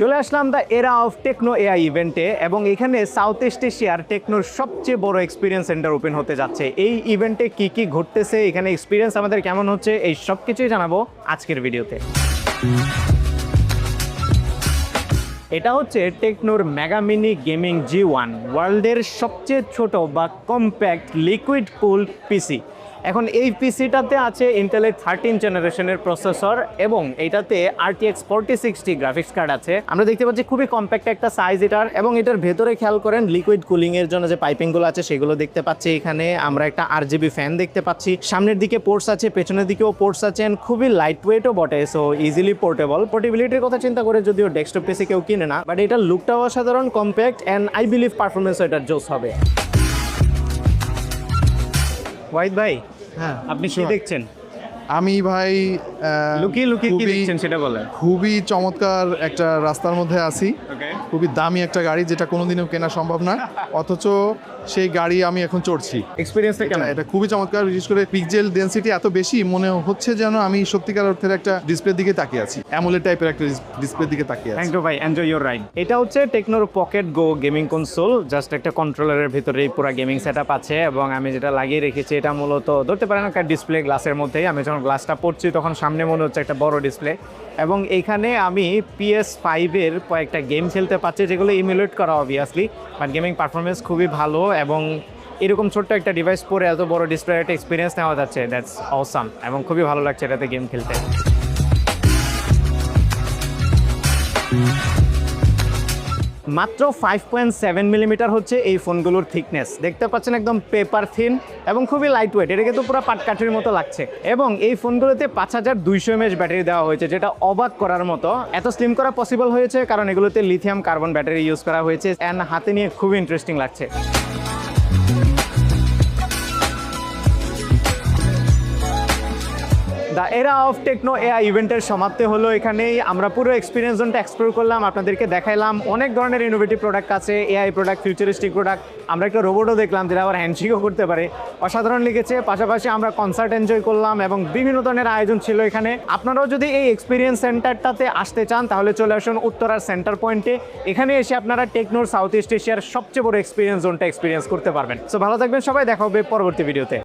চলে আসলাম the era of Tecno AI ইভেন্টে এবং এখানে সাউথ ইস্ট এশিয়ার টেকনোর সবচেয়ে বড় এক্সপিরিয়েন্স সেন্টার ওপেন হতে যাচ্ছে। এই ইভেন্টে কি কি ঘটতেছে, এখানে এক্সপিরিয়েন্স আমাদের কেমন হচ্ছে, এই সব কিছুই জানাব আজকের ভিডিওতে। এটা হচ্ছে টেকনোর mega mini gaming G one ওয়ার্ল্ডের সবচেয়ে ছোট বা কম্প্যাক্ট লিকুইড কুল পিসি এখন এই পিসিটাতে আছে ইন্টেলের থার্টিন জেনারেশনের প্রসেসর এবং এটাতে RTX forty sixty graphics card আছে। আমরা দেখতে পাচ্ছি খুবই কম্প্যাক্ট একটা সাইজ এটার এবং এটার ভেতরে খেয়াল করেন লিকুইড কুলিং এর জন্য যে পাইপিংগুলো আছে সেগুলো দেখতে পাচ্ছি এখানে। আমরা একটা আর জিবি ফ্যান দেখতে পাচ্ছি। সামনের দিকে পোর্টস আছে, পেছনের দিকেও পোর্টস আছে খুবই লাইট ওয়েটও বটে সো ইজিলি পোর্টেবল পোর্টেবিলিটির কথা চিন্তা করে যদিও ডেস্কটপ পিসি কেউ কিনে না বাট এটার লুকটাও অসাধারণ compact and I believe performance এটার জোস হবে। ওয়াহিদ ভাই হ্যাঁ আপনি কি দেখছেন? আমি ভাই লুকিয়ে লুকিয়ে কি খুবই- দেখছেন সেটা বলেন। খুবই চমৎকার একটা রাস্তার মধ্যে আছি। খুবই দামি একটা গাড়ি যেটা কোনোদিনও কেনা সম্ভব না। অথচ সেই গাড়ি আমি এখন চড়ছি। এক্সপিরিয়েন্সটা কেমন? এটা- খুবই চমৎকার বিশেষ করে পিকজেল ডেন্সিটি এত বেশি মনে হচ্ছে যেন আমি সত্যিকার অর্থের একটা ডিসপ্লের দিকে তাকিয়ে আছি। অ্যামোলেড টাইপের একটা ডিসপ্লের দিকে তাকিয়ে আছি। থ্যাংক ইউ ভাই এনজয় ইউর রাইড এটা হচ্ছে টেকনোর pocket go gaming console just একটা কন্ট্রোলারের ভিতরে পুরো গেমিং সেট আছে এবং আমি যেটা লাগিয়ে রেখেছি এটা মূলত ধরতে পারেন একটা ডিসপ্লে গ্লাসের মধ্যেই আমি যখন গ্লাসটা পড়ছি তখন সামনে মনে হচ্ছে একটা বড় ডিসপ্লে এবং এইখানে আমি পিএস ফাইভের কয়েকটা গেম খেলতে পারছি, যেগুলো ইমুলেট করা অবভিয়াসলি বাট গেমিং পারফরমেন্স খুবই ভালো এবং এরকম ছোট্ট একটা ডিভাইস পরে এত বড় ডিসপ্লে একটা এক্সপিরিয়েন্স নেওয়া যাচ্ছে দ্যাটস অসাম এবং খুবই ভালো লাগছে এটাতে গেম খেলতে। মাত্র ফাইভ পয়েন্ট সেভেন মিলিমিটার হচ্ছে এই ফোনগুলোর থিকনেস দেখতে পাচ্ছেন একদম পেপার থিন এবং খুবই লাইট ওয়েট এটা কিন্তু পুরো পাটকাঠির মতো লাগছে। এবং এই ফোনগুলোতে পাঁচ হাজার দুইশো এমএচ ব্যাটারি দেওয়া হয়েছে, যেটা অবাক করার মতো। এত স্লিম করা পসিবল হয়েছে কারণ এগুলোতে লিথিয়াম কার্বন ব্যাটারি ইউজ করা হয়েছে। অ্যান্ড হাতে নিয়ে খুবই ইন্টারেস্টিং লাগছে। The era of Tecno AI ইভেন্টের সমাপ্তি হলো এখানেই। আমরা পুরো এক্সপিরিয়েন্স জোনটা এক্সপ্লোর করলাম, আপনাদেরকে দেখাইলাম। অনেক ধরনের ইনোভেটিভ প্রোডাক্ট আছে এআই প্রোডাক্ট ফিউচারিস্টিক প্রোডাক্ট আমরা একটা রোবটও দেখলাম যেটা আবার হ্যান্ডশেকও করতে পারে। অসাধারণ লিখেছে পাশাপাশি আমরা কনসার্ট এনজয় করলাম এবং বিভিন্ন ধরনের আয়োজন ছিল এখানে। আপনারাও যদি এই এক্সপিরিয়েন্স সেন্টারটাতে আসতে চান, তাহলে চলে আসুন উত্তরার সেন্টার পয়েন্টে এখানে এসে আপনারা টেকনোর সাউথ ইস্ট এশিয়ার সবচেয়ে বড় এক্সপিরিয়েন্স জোনটা এক্সপিরিয়েন্স করতে পারবেন। সো ভালো থাকবেন সবাই, দেখা হবে পরবর্তী ভিডিওতে